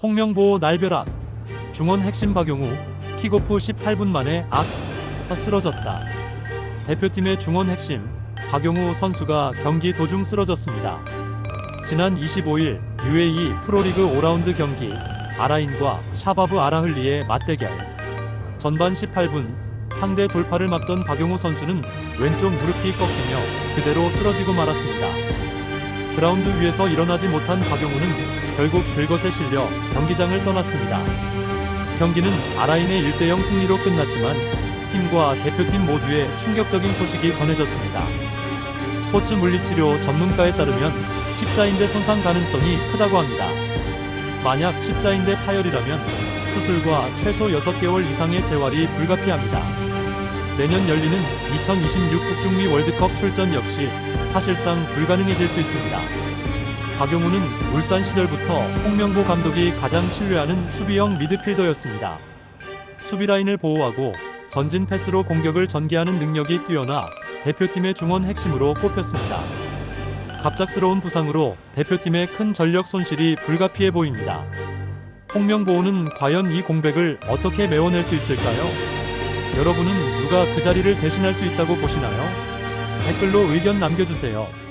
홍명보 날벼락 중원 핵심 박용우 킥오프 18분 만에 악 쓰러졌다. 대표팀의 중원 핵심 박용우 선수가 경기 도중 쓰러졌습니다. 지난 25일 UAE 프로리그 5라운드 경기 아라인과 샤바브 아라흘리의 맞대결 전반 18분 상대 돌파를 막던 박용우 선수는 왼쪽 무릎이 꺾이며 그대로 쓰러지고 말았습니다. 그라운드 위에서 일어나지 못한 박용우는 결국 들것에 실려 경기장을 떠났습니다. 경기는 아라인의 1대0 승리로 끝났지만 팀과 대표팀 모두에 충격적인 소식이 전해졌습니다. 스포츠 물리치료 전문가에 따르면 십자인대 손상 가능성이 크다고 합니다. 만약 십자인대 파열이라면 수술과 최소 6개월 이상의 재활이 불가피합니다. 내년 열리는 2026 북중미 월드컵 출전 역시 사실상 불가능해질 수 있습니다. 박용우는 울산 시절부터 홍명보 감독이 가장 신뢰하는 수비형 미드필더였습니다. 수비 라인을 보호하고 전진 패스로 공격을 전개하는 능력이 뛰어나 대표팀의 중원 핵심으로 꼽혔습니다. 갑작스러운 부상으로 대표팀의 큰 전력 손실이 불가피해 보입니다. 홍명보는 과연 이 공백을 어떻게 메워낼 수 있을까요? 여러분은 누가 그 자리를 대신할 수 있다고 보시나요? 댓글로 의견 남겨주세요.